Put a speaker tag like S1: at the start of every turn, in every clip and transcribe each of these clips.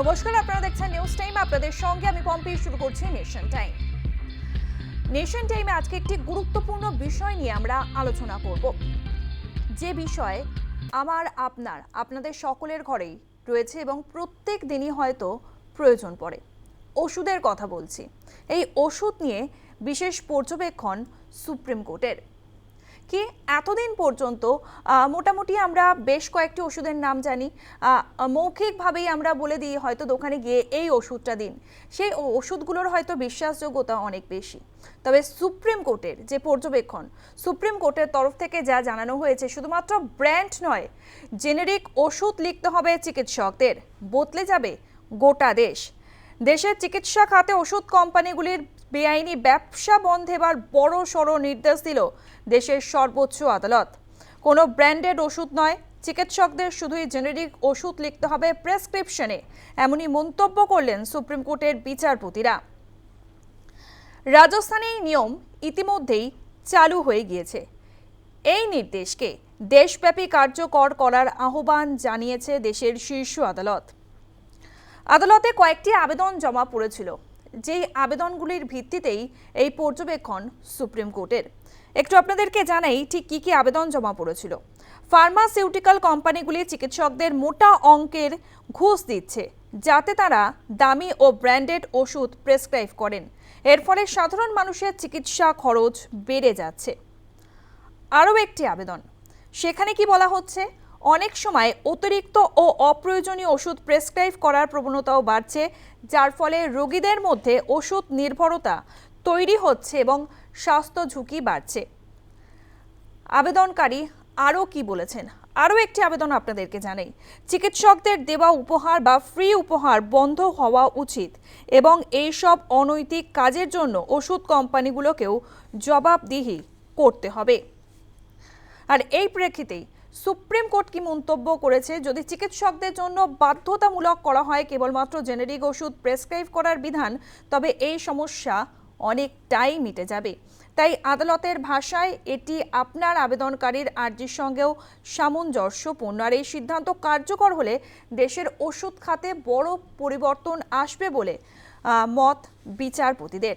S1: নমস্কার, আপনারা দেখছেন নিউজ টাইম আপনাদের সঙ্গে আমি পম্পি, শুরু করছি নেশন টাইম নেশন টাইমে আজকে একটি গুরুত্বপূর্ণ বিষয় নিয়ে আমরা আলোচনা করব। যে বিষয় আমার, আপনার, আপনাদের সকলের ঘরেই রয়েছে এবং প্রত্যেক দিনই হয়তো প্রয়োজন পড়ে। ওষুধের কথা বলছি। এই ওষুধ নিয়ে বিশেষ পর্যবেক্ষণ সুপ্রিম কোর্টের কি এতদিন পর্যন্ত মোটামুটি আমরা বেশ কয়েকটি ওষুধের নাম জানি। মৌখিকভাবেই আমরা বলে দিই হয়তো দোকানে গিয়ে এই ওষুধটা দিন। সেই ওষুধগুলোর হয়তো বিশ্বাসযোগ্যতা অনেক বেশি। তবে সুপ্রিম কোর্টের যে পর্যবেক্ষণ, সুপ্রিম কোর্টের তরফ থেকে যা জানানো হয়েছে শুধুমাত্র ব্র্যান্ড নয়, জেনেরিক ওষুধ লিখতে হবে চিকিৎসকদের। বদলে যাবে গোটা দেশ। দেশের চিকিৎসা খাতে ওষুধ কোম্পানিগুলির বেআইনি ব্যবসা বন্ধে এবার বড় সড় নির্দেশ দিল দেশের সর্বোচ্চ আদালত। কোনো ব্র্যান্ডেড ওষুধ নয়, চিকিৎসকদের শুধুই জেনেরিক ওষুধ লিখতে হবে প্রেসক্রিপশনে, এমনই মন্তব্য করলেন সুপ্রিম কোর্টের বিচারপতিরা। রাজস্থানে এই নিয়ম ইতিমধ্যেই চালু হয়ে গিয়েছে। এই নির্দেশকে দেশব্যাপী কার্যকর করার আহ্বান জানিয়েছে দেশের শীর্ষ আদালত। আদালতে কয়েকটি আবেদন জমা পড়েছিল। যেই আবেদনগুলির ভিত্তিতেই এই পর্যবেক্ষণ সুপ্রিম কোর্টের। একটু আপনাদেরকে জানাই ঠিক কী কী আবেদন জমা পড়েছিল। ফার্মাসিউটিক্যাল কোম্পানিগুলি চিকিৎসকদের মোটা অঙ্কের ঘুষ দিচ্ছে, যাতে তারা দামি ও ব্র্যান্ডেড ওষুধ প্রেসক্রাইব করেন। এর ফলে সাধারণ মানুষের চিকিৎসা খরচ বেড়ে যাচ্ছে। আরও একটি আবেদন, সেখানে কি বলা হচ্ছে? অনেক সময় অতিরিক্ত ও অপ্রয়োজনীয় ওষুধ প্রেসক্রাইব করার প্রবণতাও বাড়ছে যার ফলে রোগীদের মধ্যে ওষুধ নির্ভরতা তৈরি হচ্ছে এবং স্বাস্থ্য ঝুঁকি বাড়ছে। আবেদনকারী আরও কি বলেছেন? আরও একটি আবেদন আপনাদেরকে জানাই। চিকিৎসকদের দেওয়া উপহার বা ফ্রি উপহার বন্ধ হওয়া উচিত এবং এইসব অনৈতিক কাজের জন্য ওষুধ কোম্পানিগুলোকেও জবাবদিহি করতে হবে। আর এই প্রেক্ষিতেই সুপ্রিম কোর্ট কি মন্তব্য করেছে? যদি চিকিৎসকদের জন্য বাধ্যতামূলক করা হয় কেবলমাত্র জেনেরিক ওষুধ প্রেসক্রাইব করার বিধান, তবে এই সমস্যা অনেকটাই মিটে যাবে। তাই আদালতের ভাষায় এটি আপনার আবেদনকারীর আর্জির সঙ্গেও সামঞ্জস্যপূর্ণ। আর এই সিদ্ধান্ত কার্যকর হলে দেশের ওষুধ খাতে বড় পরিবর্তন আসবে বলে মত বিচারপতিদের।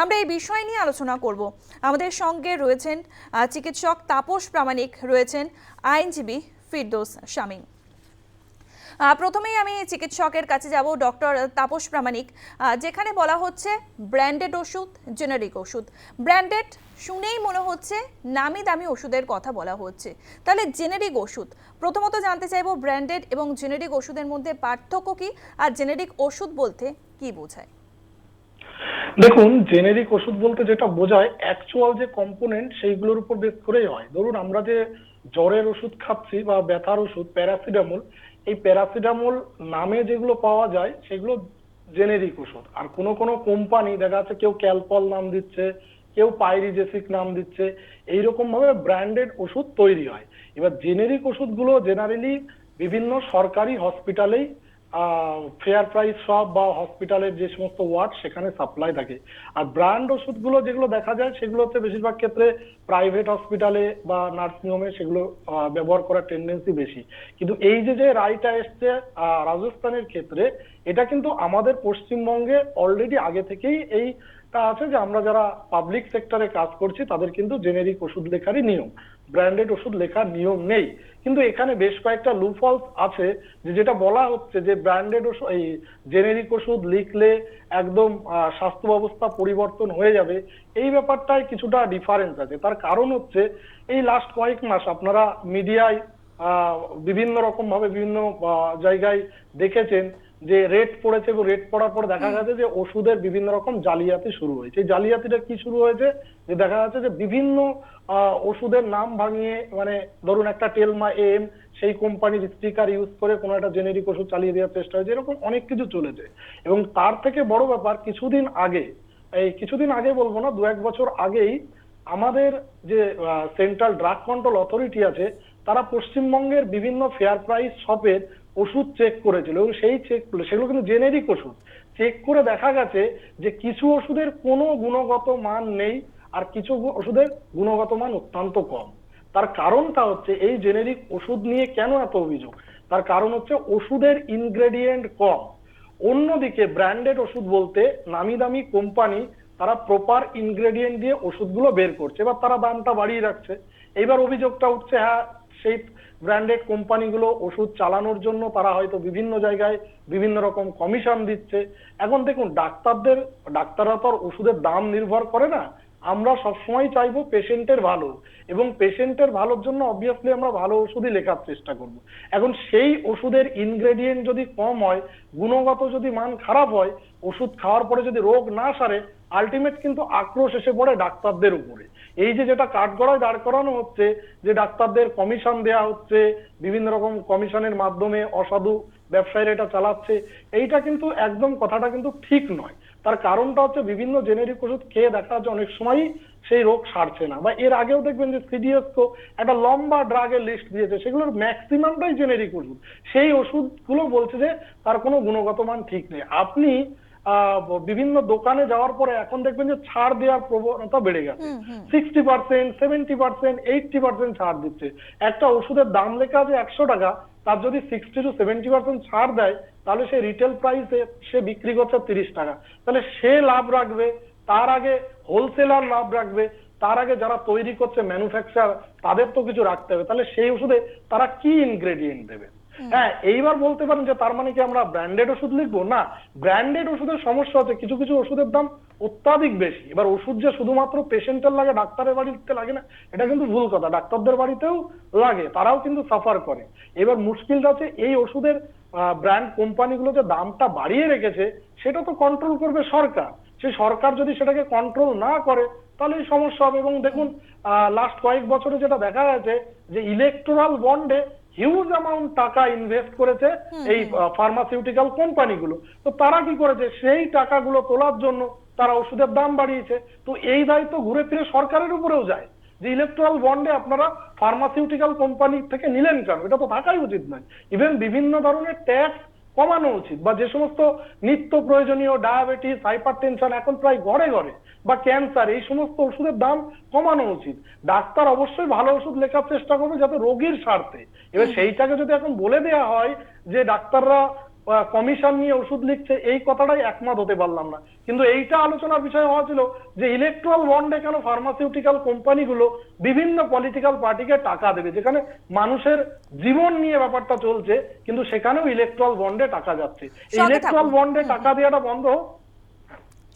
S1: আমরা এই বিষয় নিয়ে আলোচনা করব। আমাদের সঙ্গে রয়েছেন চিকিৎসক তাপস প্রামাণিক রয়েছেন, আইনজীবী ফিরদোস শামীম। প্রথমেই আমি চিকিৎসকের কাছে যাব ডক্টর তাপস প্রামাণিক। যেখানে বলা হচ্ছে ব্র্যান্ডেড ওষুধ, জেনারিক ওষুধ। ব্র্যান্ডেড শুনেই মনে হচ্ছে নামি দামি ওষুধের কথা বলা হচ্ছে। তাহলে জেনেরিক ওষুধ, প্রথমত জানতে চাইব ব্র্যান্ডেড এবং জেনেরিক ওষুধের মধ্যে পার্থক্য কি, আর জেনেরিক ওষুধ বলতে কি বোঝায়?
S2: দেখুন জেনেরিক ওষুধ বলতে যেটা বোঝায় অ্যাকচুয়াল যে কম্পোনেন্ট সেইগুলোর উপর বেস করেই হয়। ধরুন, আমরা যে জ্বরের ওষুধ খাচ্ছি বা ব্যথার ওষুধ প্যারাসিটামল এই প্যারাসিটামল নামে যেগুলো পাওয়া যায়, সেগুলো জেনেরিক ওষুধ। আর কোনো কোনো কোম্পানি দেখা যাচ্ছে কেউ ক্যালপল নাম দিচ্ছে, কেউ পাইরিজেসিক নাম দিচ্ছে এইরকম ভাবে ব্র্যান্ডেড ওষুধ তৈরি হয়। এবার জেনেরিক ওষুধগুলো জেনারেলি বিভিন্ন সরকারি হসপিটালেই ফেয়ার প্রাইস শপ বা হসপিটালের যে সমস্ত ওয়ার্ড সেখানে সাপ্লাই থাকে। আর ব্র্যান্ড ওষুধগুলো যেগুলো দেখা যায় সেগুলো হচ্ছে বেশিরভাগ ক্ষেত্রে প্রাইভেট হসপিটালে বা নার্সিং হোমে সেগুলো ব্যবহার করার টেন্ডেন্সি বেশি। কিন্তু এই যে যে রায়টা এসছে রাজস্থানের ক্ষেত্রে, এটা কিন্তু আমাদের পশ্চিমবঙ্গে অলরেডি আগে থেকেই এই তা আছে যে আমরা যারা পাবলিক সেক্টরে কাজ করছি, তাদের কিন্তু জেনেরিক ওষুধ লেখারই নিয়ম। ব্র্যান্ডেড ওষুধ লেখার নিয়ম নেই। কিন্তু এখানে বেশ কয়েকটা লুফলস আছে, যে যেটা বলা হচ্ছে যে ব্র্যান্ডেড ওষুধ, এই জেনেরিক ওষুধ লিখলে একদম স্বাস্থ্য ব্যবস্থা পরিবর্তন হয়ে যাবে। এই ব্যাপারটায় কিছুটা ডিফারেন্স আছে। তার কারণ হচ্ছে, এই লাস্ট কয়েক মাস আপনারা মিডিয়ায় বিভিন্ন রকম ভাবে বিভিন্ন জায়গায় দেখেছেন যে রেট পড়েছে এবং রেট পড়ার পর দেখা গেছে যে ওষুধের বিভিন্ন রকম জালিয়াতি শুরু হয়েছে। এই জালিয়াতিটা কি শুরু হয়েছে? যে দেখা যাচ্ছে যে বিভিন্ন ওষুধের নাম ভাঙিয়ে মানে ধরুন একটা টেলমা এম সেই কোম্পানির স্টিকার ইউজ করে কোনো একটা জেনেরিক ওষুধ চালিয়ে দেওয়ার চেষ্টা হয়েছে এরকম অনেক কিছু চলেছে। এবং তার থেকে বড় ব্যাপার কিছুদিন আগে এই কিছুদিন আগে বলব না দু এক বছর আগেই আমাদের যে সেন্ট্রাল ড্রাগ কন্ট্রোল অথরিটি আছে তারা পশ্চিমবঙ্গের বিভিন্ন ফেয়ার প্রাইস শপের ওষুধ চেক করেছিল এবং সেই চেক সেগুলো কিন্তু জেনেরিক ওষুধ। চেক করে দেখা গেছে যে কিছু ওষুধের কোনো গুণগত মান নেই আর কিছু ওষুধের গুণগত মান অত্যন্ত কম। তার কারণটা হচ্ছে এই জেনেরিক ওষুধ নিয়ে কেন এত অভিযোগ? তার কারণ হচ্ছে ওষুধের ইনগ্রেডিয়েন্ট কম। অন্যদিকে ব্র্যান্ডেড ওষুধ বলতে নামি দামি কোম্পানি তারা প্রপার ইনগ্রেডিয়েন্ট দিয়ে ওষুধগুলো বের করছে এবার তারা দামটা বাড়িয়ে রাখছে। এইবার অভিযোগটা উঠছে হ্যাঁ সেই ব্র্যান্ডেড কোম্পানিগুলো ওষুধ চালানোর জন্য তারা হয়তো বিভিন্ন জায়গায় বিভিন্ন রকম কমিশন দিচ্ছে। এখন দেখুন, ডাক্তারদের, ডাক্তাররা তো আর ওষুধের দাম নির্ভর করে না। আমরা সবসময় চাইব পেশেন্টের ভালো এবং পেশেন্টের ভালোর জন্য অবভিয়াসলি আমরা ভালো ওষুধই লেখার চেষ্টা করব। এখন সেই ওষুধের ইনগ্রেডিয়েন্ট যদি কম হয়, গুণগত যদি মান খারাপ হয়, ওষুধ খাওয়ার পরে যদি রোগ না সারে আলটিমেট কিন্তু আক্রোশ এসে পড়ে ডাক্তারদের উপরে। এই যে যেটা কাঠগড়ায় দাঁড় করানো হচ্ছে, যে ডাক্তারদের কমিশন দেয়া হচ্ছে, বিভিন্ন রকম কমিশনের মাধ্যমে অসাধু ব্যবসায়ীরা এটা চালাচ্ছে, এইটা কিন্তু একদম কথাটা কিন্তু ঠিক নয়। তার কারণটা হচ্ছে বিভিন্ন জেনেরিক ওষুধ খেয়ে দেখা যাচ্ছে অনেক সময়ই সেই রোগ সারছে না। বা এর আগেও দেখবেন যে সিডিএসকো একটা লম্বা ড্রাগের লিস্ট দিয়েছে, সেগুলোর ম্যাক্সিমামটাই জেনেরিক ওষুধ। সেই ওষুধগুলো বলছে যে তার কোনো গুণগত মান ঠিক নেই। আপনি বিভিন্ন দোকানে যাওয়ার পরে এখন দেখবেন যে ছাড় দেওয়ার প্রবণতা বেড়ে গেছে। Sixty percent seventy percent eighty percent ছাড় দিচ্ছে। একটা ওষুধের দাম লেখা আছে একশো টাকা তার যদি সিক্সটি টু সেভেন্টি পার্সেন্ট ছাড় দেয় তাহলে সে রিটেল প্রাইসে সে বিক্রি করছে তিরিশ টাকা। তাহলে সে লাভ রাখবে তার আগে হোলসেলার লাভ রাখবে তার আগে যারা তৈরি করছে ম্যানুফ্যাকচার তাদের তো কিছু রাখতে হবে। তাহলে সেই ওষুধে তারা কি ইনগ্রেডিয়েন্ট দেবে? হ্যাঁ এইবার বলতে পারেন যে তার মানে কি আমরা ব্র্যান্ডেড ওষুধ লিখব? না ব্র্যান্ডেড ওষুধের সমস্যা আছে কিছু কিছু ওষুধের দাম অত্যাধিক বেশি। এবার ওষুধ যে শুধুমাত্র পেশেন্টের লাগে, ডাক্তারের বাড়িতে লাগে না, এটা কিন্তু ভুল কথা। ডাক্তারদের বাড়িতেও লাগে, তারাও কিন্তু সাফার করে। এবার মুশকিলটা হচ্ছে এই ওষুধের ব্র্যান্ড কোম্পানিগুলো যে দামটা বাড়িয়ে রেখেছে, সেটা তো কন্ট্রোল করবে সরকার। সেই সরকার যদি সেটাকে কন্ট্রোল না করে, তাহলে সমস্যা হবে। এবং দেখুন লাস্ট কয়েক বছরে যেটা দেখা গেছে, যে ইলেকট্রাল বন্ডে হিউজ অ্যামাউন্ট টাকা ইনভেস্ট করেছে এই ফার্মাসিউটিক্যাল কোম্পানিগুলো তো তারা কি করেছে? সেই টাকাগুলো তোলার জন্য তারা ওষুধের দাম বাড়িয়েছে। তো এই দায়িত্ব ঘুরে ফিরে সরকারের উপরেও যায়। যে ইলেকট্রাল বন্ডে আপনারা ফার্মাসিউটিক্যাল কোম্পানি থেকে নিলেন কেন? এটা তো থাকাই উচিত নয়। ইভেন বিভিন্ন ধরনের ট্যাক্স কমানো উচিত। বা যে সমস্ত নিত্য প্রয়োজনীয় ডায়াবেটিস হাইপার টেনশন এখন প্রায় ঘরে ঘরে বা ক্যান্সার এই সমস্ত ওষুধের দাম কমানো উচিত। ডাক্তার অবশ্যই ভালো ওষুধ লেখার চেষ্টা করবে যাতে রোগীর স্বার্থে। এবার সেইটাকে যদি এখন বলে দেওয়া হয় যে ডাক্তাররা কমিশন নিয়ে ওষুধ লিখছে এই কথাটাই একমত হতে পারলাম না। কিন্তু এইটা আলোচনার বিষয় হওয়া ছিল যে ইলেকট্রাল বন্ডে কেন ফার্মাসিউটিক্যাল কোম্পানিগুলো বিভিন্ন পলিটিক্যাল পার্টিকে টাকা দেবে? যেখানে মানুষের জীবন নিয়ে ব্যাপারটা চলছে কিন্তু সেখানেও ইলেকট্রাল বন্ডে টাকা যাচ্ছে। ইলেকট্রাল বন্ডে টাকা দেওয়াটা বন্ধ হোক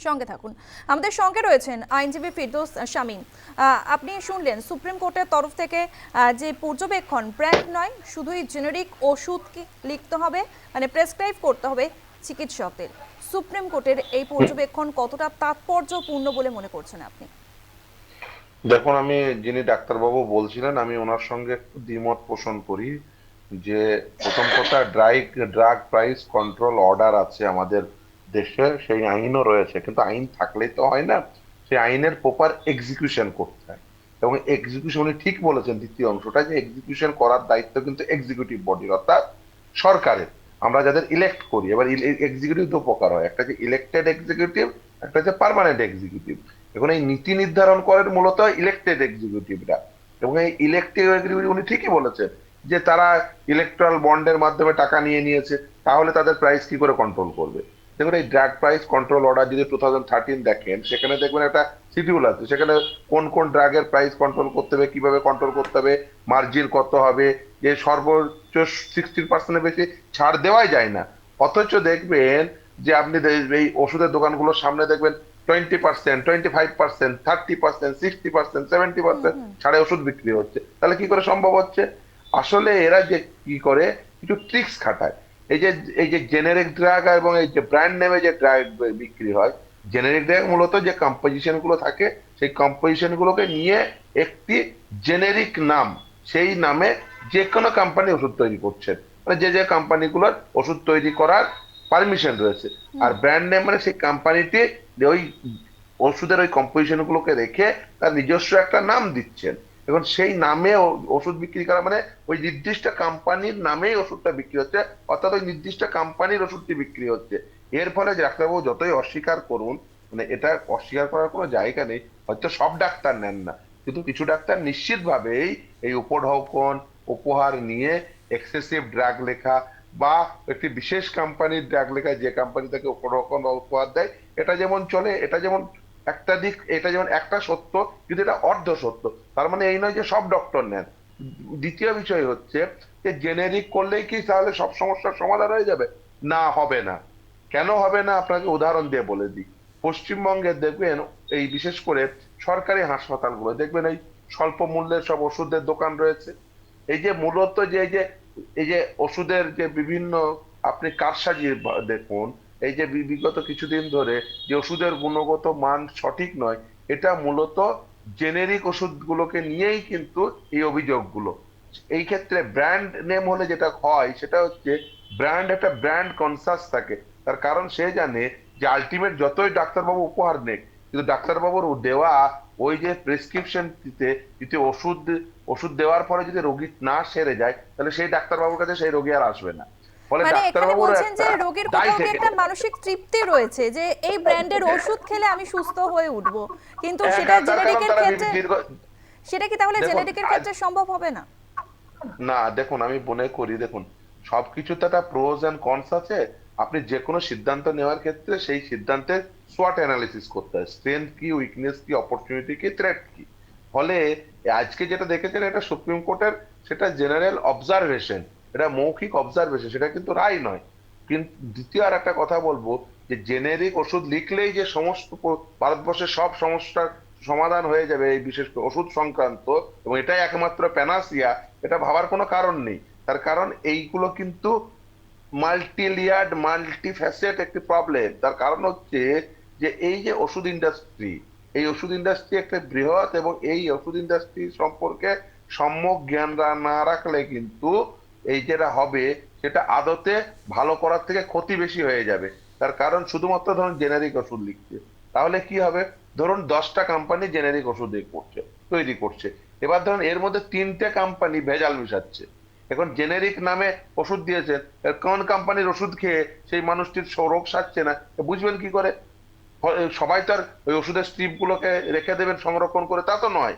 S1: সঙ্গে থাকুন। আমাদের সঙ্গে রয়েছেন আইনজীবী ফিরদৌস শামীম। আপনি শুনলেন সুপ্রিম কোর্টের তরফ থেকে যে পর্যবেক্ষণ ব্র্যান্ড নয়, শুধুই জেনেরিক ওষুধ লিখতে হবে মানে প্রেসক্রাইব করতে হবে চিকিৎসকদের। সুপ্রিম কোর্টের এই পর্যবেক্ষণ কতটা তাৎপর্যপূর্ণ বলে মনে করছেন আপনি?
S3: দেখুন, আমি যিনি ডাক্তারবাবু বলছিলেন, আমি ওনার সঙ্গে একটু দ্বিমত পোষণ করি যে প্রথম কথা ড্রাইগ ড্রাগ প্রাইস কন্ট্রোল অর্ডার আছে আমাদের দেশে সেই আইনও রয়েছে, কিন্তু আইন থাকলেই তো হয় না। সেই আইনের প্রপার এক্সিকিউশন করতে হয়। এবং এক্সিকিউশন উনি ঠিক বলেছেন দ্বিতীয় অংশটা যে এক্সিকিউশন করার দায়িত্ব কিন্তু এক্সিকিউটিভ বডির অর্থাৎ সরকারের। আমরা যাদের ইলেক্ট করি, এবার এক্সিকিউটিভ দু প্রকার হয়। একটা যে ইলেক্টেড এক্সিকিউটিভ একটা হচ্ছে পার্মানেন্ট এক্সিকিউটিভ এখন এই নীতি নির্ধারণ করেন মূলত ইলেক্টেড এক্সিকিউটিভরা এবং এই ইলেক্টেড এক্সিকিউটিভ উনি ঠিকই বলেছেন যে তারা ইলেকট্রাল বন্ডের মাধ্যমে টাকা নিয়ে নিয়েছে, তাহলে তাদের প্রাইস কি করে কন্ট্রোল করবে? দেখুন এই ড্রাগ প্রাইস কন্ট্রোল অর্ডার যদি টু থাউজেন্ড থার্টিন দেখেন সেখানে দেখবেন একটা শিডিউল আছে। সেখানে কোন কোন ড্রাগের প্রাইস কন্ট্রোল করতে হবে কীভাবে কন্ট্রোল করতে হবে মার্জিন কত হবে যে সর্বোচ্চ সিক্সটি পার্সেন্টের বেশি ছাড় দেওয়াই যায় না। অথচ দেখবেন যে আপনি এই ওষুধের দোকানগুলোর সামনে দেখবেন twenty percent twenty five percent thirty percent sixty percent seventy percent ছাড়ে ওষুধ বিক্রি হচ্ছে। তাহলে কি করে সম্ভব হচ্ছে? আসলে এরা যে কি করে? কিছু ট্রিক্স খাটায়। এই যে এই যে জেনেরিক ড্রাগ এবং এই যে ব্র্যান্ড নেমে যে ড্রাগ বিক্রি হয় জেনেরিক ড্রাগ মূলত যে কম্পোজিশনগুলো থাকে সেই কম্পোজিশন গুলোকে নিয়ে একটি জেনেরিক নাম সেই নামে যে কোনো কোম্পানি ওষুধ তৈরি করছে। মানে যে যে কোম্পানিগুলোর ওষুধ তৈরি করার পারমিশন রয়েছে। আর ব্র্যান্ড নেম মানে সেই কোম্পানিটি ওই ওষুধের ওই কম্পোজিশন গুলোকে রেখে তার নিজস্ব একটা নাম দিচ্ছেন। এখন সেই নামে ওষুধ বিক্রি করা মানে ওই নির্দিষ্ট কোম্পানির নামেই ওষুধটা বিক্রি হচ্ছে, অর্থাৎ ওই নির্দিষ্ট কোম্পানির ওষুধটি বিক্রি হচ্ছে। এর ফলে ডাক্তারবাবু যতই অস্বীকার করুন মানে এটা অস্বীকার করার কোনো জায়গা নেই, হয়তো সব ডাক্তার নেন না। কিন্তু কিছু ডাক্তার নিশ্চিতভাবেই এই উপঢৌকন, উপহার নিয়ে এক্সেসিভ ড্রাগ লেখা বা একটি বিশেষ কোম্পানির ড্রাগ লেখা, যে কোম্পানি তাকে উপঢৌকন উপহার দেয়, এটা যেমন চলে, এটা যেমন একটা দিক, এটা যেমন একটা সত্য, কিন্তু এটা অর্ধ সত্য। তার মানে এই নয় যে সব ডক্টর নেন। দ্বিতীয় বিষয় হচ্ছে যে জেনেরিক করলেই কি তাহলে সব সমস্যার সমাধান হয়ে যাবে? না, হবে না। কেন হবে না? আপনাকে উদাহরণ দিয়ে বলে দিই। পশ্চিমবঙ্গে দেখবেন, এই বিশেষ করে সরকারি হাসপাতালগুলো, দেখবেন এই স্বল্প মূল্যের সব ওষুধের দোকান রয়েছে। এই যে মূলত যে, এই যে এই যে ওষুধের যে বিভিন্ন, আপনি কারসাজি দেখুন এই যে বিগত কিছুদিন ধরে যে ওষুধের গুণগত মান সঠিক নয়, এটা মূলত জেনেরিক ওষুধগুলোকে নিয়েই কিন্তু এই অভিযোগগুলো। এই ক্ষেত্রে ব্র্যান্ড নেম হলে যেটা হয়, সেটা হচ্ছে ব্র্যান্ড একটা ব্র্যান্ড কনসাস থাকে। তার কারণ সে জানে যে আলটিমেট যতই ডাক্তারবাবু উপহার নেক, কিন্তু ডাক্তারবাবুর দেওয়া ওই যে প্রেসক্রিপশন দিতে যদি ওষুধ ওষুধ দেওয়ার পরে যদি রোগী না সেরে যায়, তাহলে সেই ডাক্তারবাবুর কাছে সেই রোগী আর আসবে না। ফলে
S1: মানে বলছেন যে রোগীর কোথাও একটা মানসিক তৃপ্তি রয়েছে যে এই ব্র্যান্ডের ওষুধ খেলে আমি সুস্থ হয়ে উঠব। কিন্তু
S3: হ্যাঁ,
S1: সেটা জেনেরিকের ক্ষেত্রে সেটা কি তাহলে জেনেরিকের ক্ষেত্রে সম্ভব হবে না?
S3: না দেখুন আমি মনে করি দেখুন একটা প্রোজ এন্ড কনস আছে। আপনি যে কোনো সিদ্ধান্ত নেওয়ার ক্ষেত্রে সেই সিদ্ধান্তে সোয়াট অ্যানালিসিস করতে হয়। স্ট্রেংথ কি উইকনেস কি অপরচুনিটি কি থ্রেট কি। ফলে আজকে যেটা দেখেছেন এটা সুপ্রিম কোর্টের সেটা জেনারেল অবজারভেশন এটা মৌখিক অবজারভেশন সেটা কিন্তু রায় নয়। কিন্তু দ্বিতীয় আর একটা কথা বলব, যে জেনেরিক ওষুধ লিখলেই যে সমস্ত ভারতবর্ষের সব সমস্যার সমাধান হয়ে যাবে এই বিশেষ ওষুধ সংক্রান্ত, এবং এটাই একমাত্র প্যানাসিয়া এটা ভাবার কোনো কারণ নেই। তার কারণ এইগুলো কিন্তু মাল্টি লিয়ার্ড মাল্টি ফ্যাসেট একটি প্রবলেম তার কারণ হচ্ছে যে এই যে ওষুধ ইন্ডাস্ট্রি এই ওষুধ ইন্ডাস্ট্রি একটা বৃহৎ এবং এই ওষুধ ইন্ডাস্ট্রি সম্পর্কে সম্যক জ্ঞান না রাখলে কিন্তু এই যেটা হবে, সেটা আদতে ভালো করার থেকে ক্ষতি বেশি হয়ে যাবে। তার কারণ শুধুমাত্র ধরুন জেনারিক ওষুধ লিখছে। তাহলে কি হবে? ধরুন দশটা কোম্পানি জেনারিক ওষুধ করছে, তৈরি করছে। এবার ধরুন এর মধ্যে তিনটে কোম্পানি ভেজাল মিশাচ্ছে। এখন জেনেরিক নামে ওষুধ দিয়েছেন কোন কোম্পানির ওষুধ খেয়ে সেই মানুষটির রোগ সারছে না? বুঝবেন কি করে? সবাই তো আর ওই ওষুধের স্ট্রিপ গুলোকে রেখে দেবেন, সংরক্ষণ করে, তা তো নয়।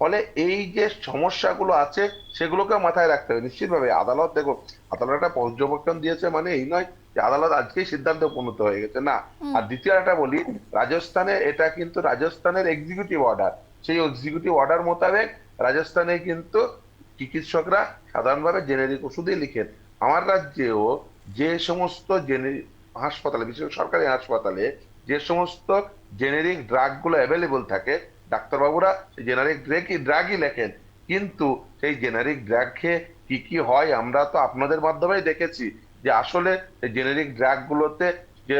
S3: ফলে এই যে সমস্যাগুলো আছে সেগুলোকে মাথায় রাখতে হবে। নিশ্চিতভাবে আদালত দেখো আদালত একটা পর্যবেক্ষণ দিয়েছে মানে এই নয় যে আদালত আজকেই সিদ্ধান্তে উপনীত হয়ে গেছে। না আর দ্বিতীয় একটা বলি রাজস্থানে এটা কিন্তু রাজস্থানের এক্সিকিউটিভ অর্ডার সেই এক্সিকিউটিভ অর্ডার মোতাবেক রাজস্থানে কিন্তু চিকিৎসকরা সাধারণভাবে জেনেরিক ওষুধই লিখেন। আমার রাজ্যেও যে সমস্ত জেনেরিক হাসপাতালে বিশেষ করে সরকারি হাসপাতালে যে সমস্ত জেনেরিক ড্রাগগুলো অ্যাভেলেবল থাকে ডাক্তারবাবুরা জেনারিক ড্রাগই ড্রাগই লেখেন। কিন্তু সেই জেনারিক ড্রাগ খেয়ে কি কি হয় আমরা তো আপনাদের মাধ্যমেই দেখেছি যে আসলে জেনেরিক ড্রাগ গুলোতে যে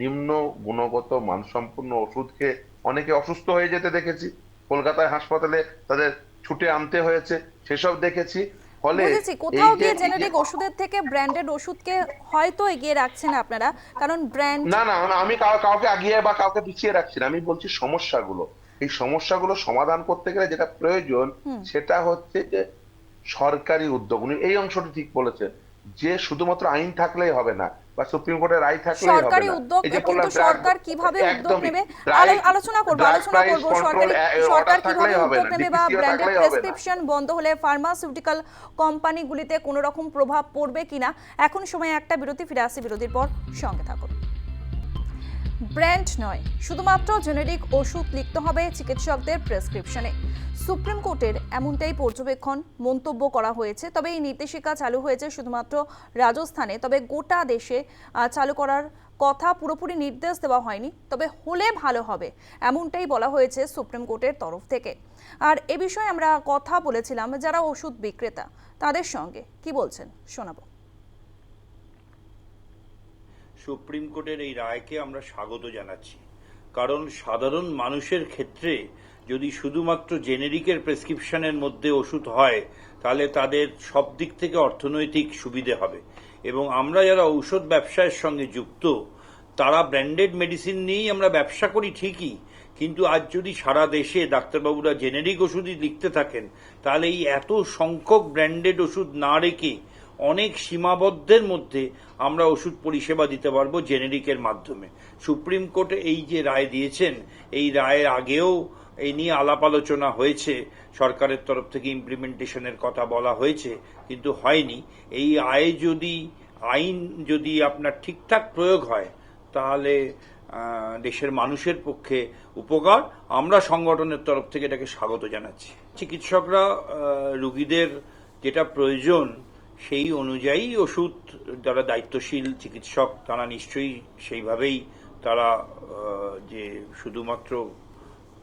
S3: নিম্ন গুণগত মানসম্পন্ন ওষুধ খেয়ে অনেকে অসুস্থ হয়ে যেতে দেখেছি। কলকাতায় হাসপাতালে তাদের ছুটে আনতে হয়েছে সেসব দেখেছি। ফলে
S1: কোথাও গিয়ে জেনেরিক ওষুধের থেকে ব্র্যান্ডেড ওষুধকে হয়তো এগিয়ে রাখছেন আপনারা কারণ ব্র্যান্ড
S3: না না না, আমি কাউকে আগিয়ে বা কাউকে পিছিয়ে রাখছি না আমি বলছি সমস্যাগুলো। এই সমস্যাগুলো সমাধান করতে গেলে যেটা প্রয়োজন সেটা হচ্ছে যে সরকারি উদ্যোগ। উনি এই অংশটি ঠিক বলেছেন যে শুধুমাত্র আইন থাকলেই হবে না বা সুপ্রিম কোর্টের রায় থাকলেই হবে
S1: সরকারি উদ্যোগ কিন্তু সরকার কীভাবে উদ্যোগ নেবে? আলোচনা করব আলোচনা করব সরকারি সরকার কীভাবে উদ্যোগ নেবে বা ব্র্যান্ডেড। প্রেসক্রিপশন বন্ধ হলে ফার্মাসিউটিক্যাল কোম্পানিগুলিতে কোনো রকম প্রভাব পড়বে কিনা? এখন সময় একটা বিরতি ফিরে আসি বিরতির পর সঙ্গে থাকুন। ব্র্যান্ড নয়, শুধুমাত্র জেনেরিক ওষুধ লিখতে হবে চিকিৎসকদের প্রেসক্রিপশনে। সুপ্রিম কোর্টের এমনটাই পর্যবেক্ষণ মন্তব্য করা হয়েছে, তবে এই নির্দেশিকা চালু হয়েছে শুধুমাত্র রাজস্থানে, তবে গোটা দেশে চালু করার কথা পুরোপুরি নির্দেশ দেওয়া হয়নি, তবে হলে ভালো হবে, এমনটাই বলা হয়েছে সুপ্রিম কোর্টের তরফ থেকে। আর এ বিষয়ে আমরা কথা বলেছিলাম যারা ওষুধ বিক্রেতা, তাদের সঙ্গে। কি বলছেন? শোনাবো।
S4: সুপ্রিম কোর্টের এই রায়কে আমরা স্বাগত জানাচ্ছি। কারণ সাধারণ মানুষের ক্ষেত্রে যদি শুধুমাত্র জেনেরিকের প্রেসক্রিপশনের মধ্যে ওষুধ হয়, তাহলে তাদের সব দিক থেকে অর্থনৈতিক সুবিধে হবে। এবং আমরা যারা ঔষধ ব্যবসায়ের সঙ্গে যুক্ত, তারা ব্র্যান্ডেড মেডিসিন নিয়েই আমরা ব্যবসা করি ঠিকই, কিন্তু আজ যদি সারা দেশে ডাক্তারবাবুরা জেনেরিক ওষুধই লিখতে থাকেন, তাহলে এই এত সংখ্যক ব্র্যান্ডেড ওষুধ না রেখে অনেক সীমাবদ্ধের মধ্যে আমরা ওষুধ পরিষেবা দিতে পারব জেনেরিকের মাধ্যমে। সুপ্রিম কোর্টে এই যে রায় দিয়েছেন, এই রায়ের আগেও এই নিয়ে আলাপ আলোচনা হয়েছে। সরকারের তরফ থেকে ইমপ্লিমেন্টেশনের কথা বলা হয়েছে, কিন্তু হয়নি। এই আয় যদি, আইন যদি আপনার ঠিকঠাক প্রয়োগ হয়, তাহলে দেশের মানুষের পক্ষে উপকার। আমরা সংগঠনের তরফ থেকে এটাকে স্বাগত জানাচ্ছি। চিকিৎসকরা রুগীদের যেটা প্রয়োজন সেই অনুযায়ী ওষুধ যারা দায়িত্বশীল চিকিৎসক, তারা নিশ্চয়ই সেইভাবেই তারা যে শুধুমাত্র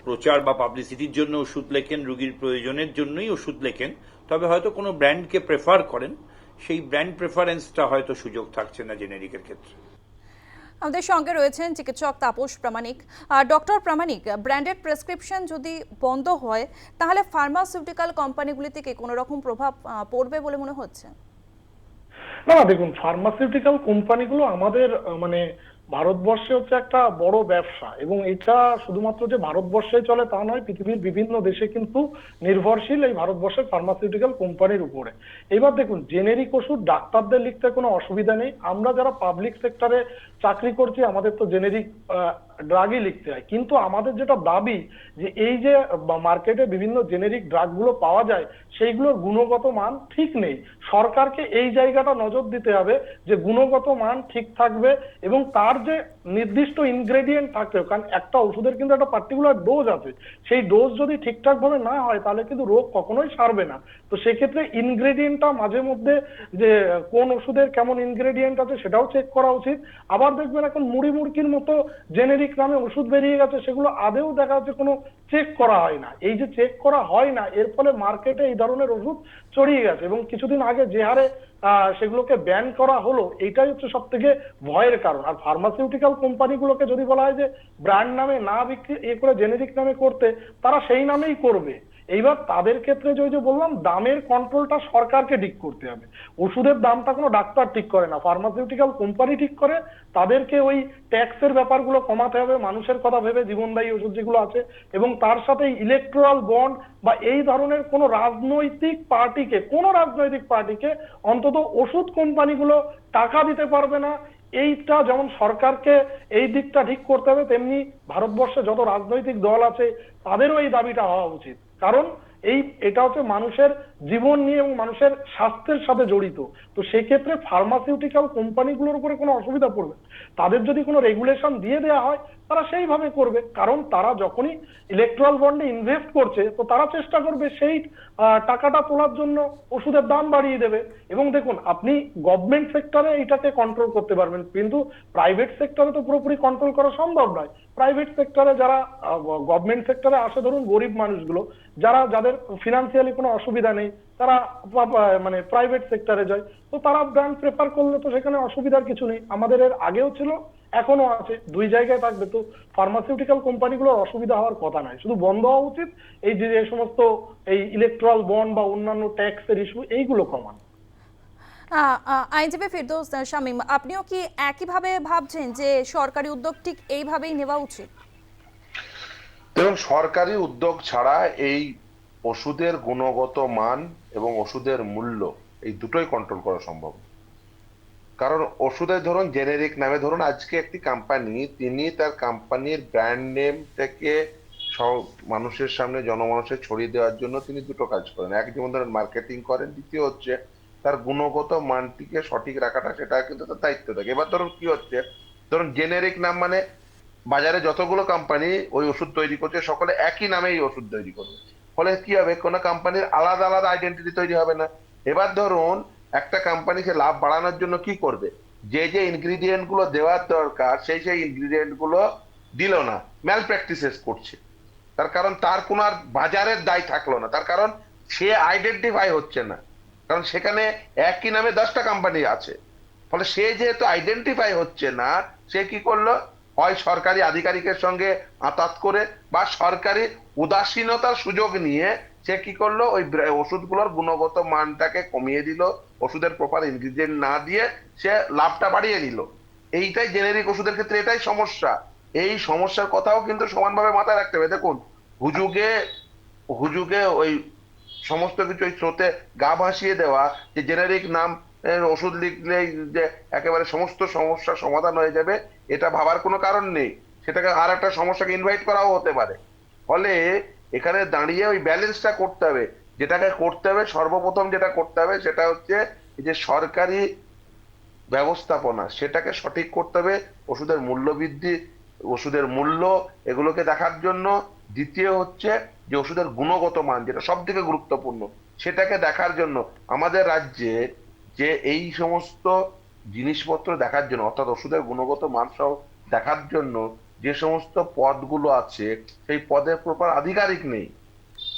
S4: প্রচার বা পাবলিসিটির জন্য ওষুধ লেখেন, রুগীর প্রয়োজনের জন্যই ওষুধ লেখেন, তবে হয়তো কোনো ব্র্যান্ডকে প্রেফার করেন। সেই ব্র্যান্ড প্রেফারেন্সটা হয়তো সুযোগ থাকছে না জেনেরিকের ক্ষেত্রে।
S1: আমাদের সঙ্গে রয়েছেন চিকিৎসক Tapas Pramanik. Doctor Pramanik, branded prescription যদি বন্ধ হয়, তাহলে ফার্মাসিউটিক্যাল কোম্পানিগুলি থেকে কোনো রকম প্রভাব পড়বে বলে মনে হচ্ছে?
S2: না দেখুন, ফার্মাসিউটিক্যাল কোম্পানিগুলো আমাদের মানে ভারতবর্ষে হচ্ছে একটা বড় ব্যবসা এবং এটা শুধুমাত্র যে ভারতবর্ষে চলে তা নয়, পৃথিবীর বিভিন্ন দেশে কিন্তু নির্ভরশীল এই ভারতবর্ষের ফার্মাসিউটিক্যাল কোম্পানির উপরে। এবার দেখুন জেনেরিক ওষুধ ডাক্তারদের লিখতে কোনো অসুবিধা নেই। আমরা যারা পাবলিক সেক্টরে চাকরি করছি, আমাদের তো জেনেরিক ড্রাগই লিখতে হয়। কিন্তু আমাদের যেটা দাবি যে এই যে মার্কেটে বিভিন্ন জেনেরিক ড্রাগগুলো পাওয়া যায়, সেইগুলোর গুণগত মান ঠিক নেই। সরকারকে এই জায়গাটা নজর দিতে হবে যে গুণগত মান ঠিক থাকবে এবং তার যে নির্দিষ্ট ইনগ্রেডিয়েন্ট থাকবে কারণ একটা ওষুধের কিন্তু একটা পার্টিকুলার ডোজ আছে। সেই ডোজ যদি ঠিকঠাক ভাবে না হয়, তাহলে কিন্তু রোগ কখনোই সারবে না। তো সেক্ষেত্রে ইনগ্রেডিয়েন্টটা মাঝে মধ্যে যে, কোন ওষুধের কেমন ইনগ্রেডিয়েন্ট আছে সেটাও চেক করা উচিত। আবার দেখবেন এখন মুড়ি মুড়কির মতো জেনেরিক নামে ওষুধ বেরিয়ে গেছে, সেগুলো আদেও দেখা যাচ্ছে কোনো চেক করা হয় না। এই যে চেক করা হয় না, এর ফলে মার্কেটে এই ধরনের ওষুধ ছড়িয়ে গেছে। এবং কিছুদিন আগে যে হারে সেগুলোকে ব্যান করা হলো এটাই হচ্ছে সব থেকে ভয়ের কারণ। আর ফার্মাসিউটিক্যাল কোম্পানিগুলোকে যদি বলা হয় যে ব্র্যান্ড নামে না বিক্রি, এ করে জেনেরিক নামে করতে, তারা সেই নামেই করবে। এইবার তাদের ক্ষেত্রে যে যে বললাম, দামের কন্ট্রোলটা সরকারকে ঠিক করতে হবে। ওষুধের দামটা কোনো ডাক্তার ঠিক করে না। ফার্মাসিউটিক্যাল কোম্পানি ঠিক করে, তাদেরকে ওই ট্যাক্সের ব্যাপারগুলো কমাতে হবে। মানুষের কথা ভেবে জীবনদায়ী ওষুধ যেগুলো আছে এবং তার সাথে ইলেকট্রাল বন্ড বা এই ধরনের কোনো রাজনৈতিক পার্টিকে, কোনো রাজনৈতিক পার্টিকে অন্তত ওষুধ কোম্পানিগুলো টাকা দিতে পারবে না। এইটা যেমন সরকারকে এই দিকটা ঠিক করতে হবে, তেমনি ভারতবর্ষে যত রাজনৈতিক দল আছে, তাদেরও এই দাবিটা হওয়া উচিত। কারণ এই এটা হচ্ছে মানুষের জীবন নিয়ে এবং মানুষের স্বাস্থ্যের সাথে জড়িত, তো সেক্ষেত্রে ফার্মাসিউটিক্যাল কোম্পানিগুলোর উপরে কোনো অসুবিধা পড়বে তাদের যদি কোনো রেগুলেশন দিয়ে দেওয়া হয়, তারা সেইভাবে করবে। কারণ তারা যখনই ইলেকট্রাল বন্ডে ইনভেস্ট করছে, তো তারা চেষ্টা করবে সেই টাকাটা তোলার জন্য ওষুধের দাম বাড়িয়ে দেবে। এবং দেখুন, আপনি গভর্নমেন্ট সেক্টরে এটাকে কন্ট্রোল করতে পারবেন। কিন্তু প্রাইভেট সেক্টরে তো পুরোপুরি কন্ট্রোল করা সম্ভব নয়। প্রাইভেট সেক্টরে যারা গভর্নমেন্ট সেক্টরে আসে, ধরুন গরিব মানুষগুলো, যারা, যাদের ফিনান্সিয়ালি কোনো অসুবিধা নেই তারা মানে প্রাইভেট সেক্টরে যায়। তো তারা ব্র্যান্ড প্রেফার করলে তো সেখানে অসুবিধার কিছু নেই। আমাদের এর আগেও ছিল এখনও আছে। দুই জায়গায় থাকবে। তো ফার্মাসিউটিক্যাল কোম্পানিগুলোর অসুবিধা হওয়ার কথা নয়। শুধু বন্ধ হওয়া উচিত এই যে সমস্ত এই ইলেকট্রাল বন্ড বা অন্যান্য ট্যাক্সের ইস্যু এইগুলো কমানো।
S1: আইনজীবী ফিরদৌস শামীম আপনিও কি একইভাবে ভাবছেন যে সরকারি উদ্যোগ ঠিক এইভাবেই নেওয়া উচিত?
S3: দেখুন সরকারি উদ্যোগ ছাড়া এই ওষুধের গুণগত মান এবং ওষুধের মূল্য, এই দুটোই কন্ট্রোল করা সম্ভব। কারণ ওষুধের ধরুন জেনেরিক নামে ধরুন, আজকে একটি কোম্পানি তিনি তার কোম্পানির ব্র্যান্ড নেম থেকে সব মানুষের সামনে, জনমানুষের ছড়িয়ে দেওয়ার জন্য তিনি দুটো কাজ করেন। এক যেমন ধরেন মার্কেটিং করেন, দ্বিতীয় হচ্ছে তার গুণগত মানটিকে সঠিক রাখাটা, সেটা কিন্তু তার দায়িত্ব থাকে। এবার ধরুন কি হচ্ছে, ধরুন জেনেরিক নাম মানে বাজারে যতগুলো কোম্পানি ওই ওষুধ তৈরি করছে, সকলে একই নামে এই ওষুধ তৈরি করবে ফলে কি হবে? কোনো কোম্পানির আলাদা আলাদা আইডেন্টিটি তৈরি হবে না। এবার ধরুন, একটা কোম্পানি সে লাভ বাড়ানোর জন্য কি করবে? যে যে ইনগ্রিডিয়েন্টগুলো দেওয়ার দরকার, সেই সেই ইনগ্রিডিয়েন্টগুলো দিল না ম্যাল প্র্যাকটিসেস করছে। তার কারণ তার কোনো আর বাজারের দায় থাকল না। তার কারণ সে আইডেন্টিফাই হচ্ছে না। কারণ সেখানে একই নামে দশটা কোম্পানি আছে। ফলে সে যেহেতু আইডেন্টিফাই হচ্ছে না, সে কি করল? হয় সরকারি আধিকারিকের সঙ্গে আতাত করে বা সরকারি উদাসীনতার সুযোগ নিয়ে সে কি করল? ওই ওষুধগুলোর গুণগত মানটাকে কমিয়ে দিল, ওষুধের প্রপার ইনগ্রিডিয়েন্ট না দিয়ে সে লাভটা বাড়িয়ে নিল। এইটাই জেনেরিক ওষুধের ক্ষেত্রে এটাই সমস্যা। এই সমস্যার কথাও কিন্তু সমানভাবে মাথায় রাখতে হবে। দেখুন, হুজুগে হুজুগে ওই সমস্ত কিছু ওই স্রোতে গা ভাসিয়ে দেওয়া যে জেনারিক নাম ওষুধ লিখলেই যে একেবারে সমস্ত সমস্যার সমাধান হয়ে যাবে, এটা ভাবার কোনো কারণ নেই। সেটাকে আর একটা সমস্যাকে ইনভাইট করাও হতে পারে। ফলে এখানে দাঁড়িয়ে ওই ব্যালেন্সটা করতে হবে। যেটাকে করতে হবে, সর্বপ্রথম যেটা করতে হবে, সেটা হচ্ছে যে সরকারি ব্যবস্থাপনা, সেটাকে সঠিক করতে হবে। ওষুধের মূল্য বৃদ্ধি, ওষুধের মূল্য এগুলোকে দেখার জন্য। দ্বিতীয় হচ্ছে যে ওষুধের গুণগত মান, যেটা সব থেকে গুরুত্বপূর্ণ, সেটাকে দেখার জন্য আমাদের রাজ্যে যে এই সমস্ত জিনিসপত্র দেখার জন্য, অর্থাৎ ওষুধের গুণগত মান সহ দেখার জন্য যে সমস্ত পদগুলো আছে, সেই পদের প্রপার আধিকারিক নেই।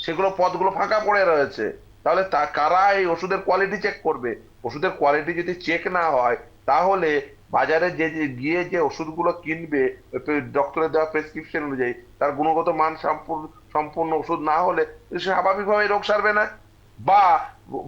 S3: সেগুলো পদগুলো ফাঁকা পড়ে রয়েছে। তাহলে তা, কারা এই ওষুধের কোয়ালিটি চেক করবে? ওষুধের কোয়ালিটি যদি চেক না হয়, তাহলে বাজারে যে গিয়ে যে ওষুধগুলো কিনবে ডক্টরের দেওয়া প্রেসক্রিপশন অনুযায়ী তার গুণগত মান সম্পূর্ণ সম্পূর্ণ ওষুধ না হলে সে স্বাভাবিকভাবে রোগ সারবে না বা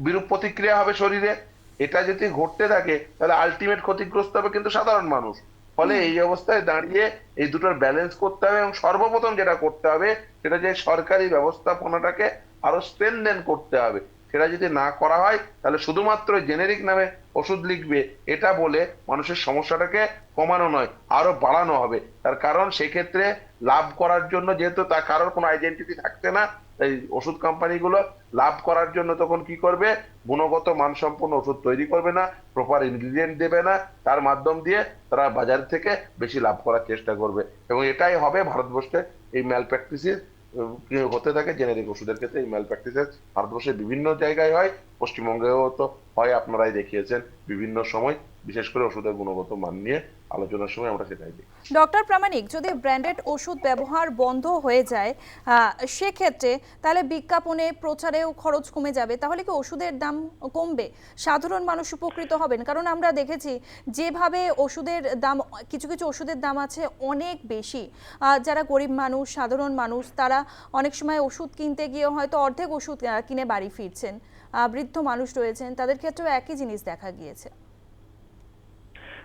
S3: বিরূপ প্রতিক্রিয়া হবে শরীরে। এটা যদি ঘটতে থাকে তাহলে আলটিমেট ক্ষতিগ্রস্ত হবে কিন্তু সাধারণ মানুষ। ফলে এই অবস্থায় দাঁড়িয়ে এই দুটোর ব্যালেন্স করতে হবে এবং সর্বপ্রথম যেটা করতে হবে সেটা যে সরকারি ব্যবস্থাপনাটাকে আরও স্ট্রেনদেন করতে হবে। সেটা যদি না করা হয় তাহলে শুধুমাত্র জেনেরিক নামে ওষুধ লিখবে এটা বলে মানুষের সমস্যাটাকে কমানো নয় আরও বাড়ানো হবে। তার কারণ সেক্ষেত্রে লাভ করার জন্য যেহেতু তার কারোর কোনো আইডেন্টিটি থাকছে না তাই ওষুধ কোম্পানিগুলো লাভ করার জন্য তখন কি করবে? গুণগত মানসম্পন্ন ওষুধ তৈরি করবে না প্রপার ইনগ্রিডিয়েন্ট দেবে না, তার মাধ্যম দিয়ে তারা বাজার থেকে বেশি লাভ করার চেষ্টা করবে। এবং এটাই হবে ভারতবর্ষে এই ম্যাল প্র্যাকটিসের হতে থাকে জেনেরিক ওষুধের ক্ষেত্রে। এই ম্যাল প্র্যাকটিসেস ভারতবর্ষের বিভিন্ন জায়গায় হয়, পশ্চিমবঙ্গেও তো হয়, আপনারাই দেখিয়েছেন বিভিন্ন সময়। বিশেষ করে ওষুধের গুণগত মান নিয়ে আলোচনার সময় আমরা সেটাই দেখি
S1: ডক্টর প্রামাণিক, যদি ব্র্যান্ডেড ওষুধ ব্যবহার বন্ধ হয়ে যায় সেক্ষেত্রে তাহলে বিজ্ঞাপনে প্রচারেও খরচ কমে যাবে, তাহলে কি ওষুধের দাম কমবে? সাধারণ মানুষ উপকৃত হবেন, কারণ আমরা দেখেছি যেভাবে ওষুধের দাম, কিছু কিছু ওষুধের দাম আছে অনেক বেশি। যারা গরিব মানুষ, সাধারণ মানুষ, তারা অনেক সময় ওষুধ কিনতে গিয়ে হয়তো অর্ধেক ওষুধ কিনে বাড়ি ফিরছেন। বৃদ্ধ মানুষ রয়েছেন, তাদের ক্ষেত্রেও একই জিনিস দেখা গিয়েছে।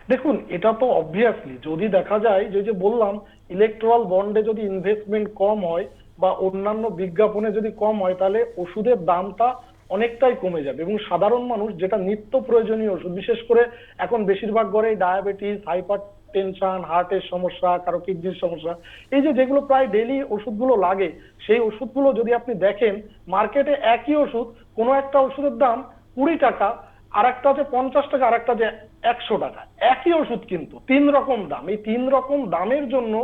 S2: দেখুন, এটা তো অবভিয়াসলি যদি দেখা যায় যে যে বললাম ইলেকট্রাল বন্ডে যদি ইনভেস্টমেন্ট কম হয় বা অন্যান্য বিজ্ঞাপনে যদি কম হয়, তাহলে ওষুধের দামটা অনেকটাই কমে যাবে। এবং সাধারণ মানুষ যেটা নিত্য প্রয়োজনীয় ওষুধ, বিশেষ করে এখন বেশিরভাগ ঘরেই ডায়াবেটিস হাইপার টেনশন হার্টের সমস্যা, কারও কিডনির সমস্যা, এই যে যেগুলো প্রায় ডেলি ওষুধগুলো লাগে, সেই ওষুধগুলো যদি আপনি দেখেন মার্কেটে একই ওষুধ, কোনো একটা ওষুধের দাম কুড়ি টাকা আর একটা আছে পঞ্চাশ টাকা আর একটা যে একশো টাকা। একই ওষুধ কিন্তু, তিন রকম দাম। এই তিন রকম দামের জন্য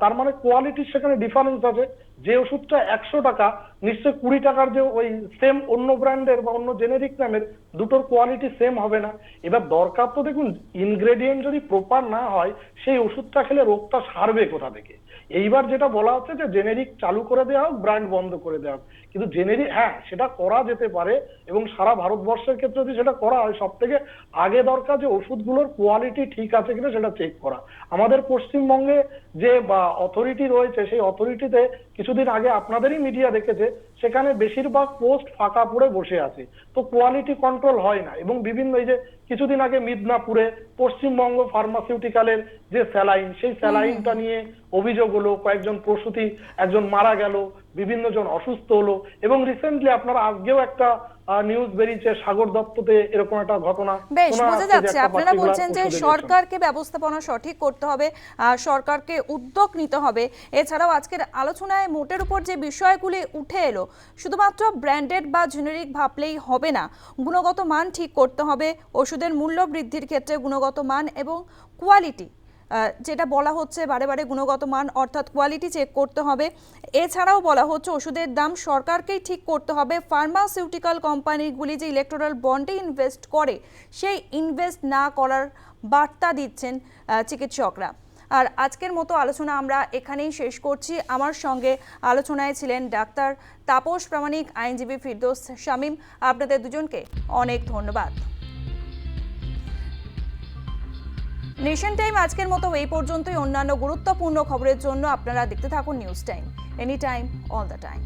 S2: তার মানে কোয়ালিটির সেখানে ডিফারেন্স আছে। যে ওষুধটা একশো টাকা, নিশ্চয় কুড়ি টাকার যে ওই সেম অন্য ব্র্যান্ডের বা অন্য জেনেরিক নামের, দুটোর কোয়ালিটি সেম হবে না। এবার দরকার তো দেখুন ইনগ্রেডিয়েন্ট যদি প্রপার না হয়, সেই ওষুধটা খেলে রোগটা সারবে কোথা থেকে? এইবার যেটা বলা হচ্ছে যে জেনেরিক চালু করে দেওয়া হোক ব্র্যান্ড বন্ধ করে দেওয়া হোক। কিন্তু জেনেরিক হ্যাঁ সেটা করা যেতে পারে এবং সারা ভারতবর্ষের ক্ষেত্রে যদি সেটা করা হয় সব থেকে আগে দরকার যে ওষুধগুলোর কোয়ালিটি ঠিক আছে কিনা সেটা চেক করা। আমাদের পশ্চিমবঙ্গে যে বা অথরিটি রয়েছে, সেই অথরিটিতে কিছুদিন আগে আপনাদেরই মিডিয়া দেখেছে সেখানে বেশিরভাগ পোস্ট ফাঁকা পড়ে বসে আছে। তো কোয়ালিটি কন্ট্রোল হয় না এবং বিভিন্ন এই যে কিছুদিন আগে মিদনাপুরে পশ্চিমবঙ্গ ফার্মাসিউটিক্যালের যে স্যালাইন সেই স্যালাইনটা নিয়ে অভিযোগ হলো কয়েকজন প্রসূতি একজন মারা গেল বিভিন্ন জন অসুস্থ হলো এবং রিসেন্টলি আপনারা আজকেও একটা নিউজ বেরিয়েছে সাগর দত্ততে এরকম একটা ঘটনা।
S1: বেশ বোঝা
S2: যাচ্ছে।
S1: আপনারা বলছেন যে সরকারকে ব্যবস্থাপনা সঠিক করতে হবে সরকারকে উদ্যোগ নিতে হবে। এছাড়াও আজকের আলোচনায় মোটের উপর যে বিষয়গুলি উঠে এলো শুধুমাত্র ব্র্যান্ডেড বা জেনেরিক ভাবলেই হবে না। গুণগত মান ঠিক করতে হবে ওষুধের মূল্য বৃদ্ধির ক্ষেত্রে গুণগত মান এবং কোয়ালিটি যেটা বলা হচ্ছে বারে বারে গুণগত মান অর্থাৎ কোয়ালিটি চেক করতে হবে। এছাড়াও বলা হচ্ছে ওষুধের দাম সরকারকেই ঠিক করতে হবে। ফার্মাসিউটিক্যাল কোম্পানিগুলি যে ইলেকট্রাল বন্ডে ইনভেস্ট করে, সেই ইনভেস্ট না করার বার্তা দিচ্ছেন চিকিৎসকরা। আর আজকের মতো আলোচনা আমরা এখানেই শেষ করছি। আমার সঙ্গে আলোচনায় ছিলেন ডাক্তার তাপস প্রামাণিক আইনজীবী ফিরদোস শামীম। আপনাদের দুজনকে অনেক ধন্যবাদ। নেশন টাইম আজকের মতো এই পর্যন্তই। অন্যান্য গুরুত্বপূর্ণ খবরের জন্য আপনারা দেখতে থাকুন news time any time all the time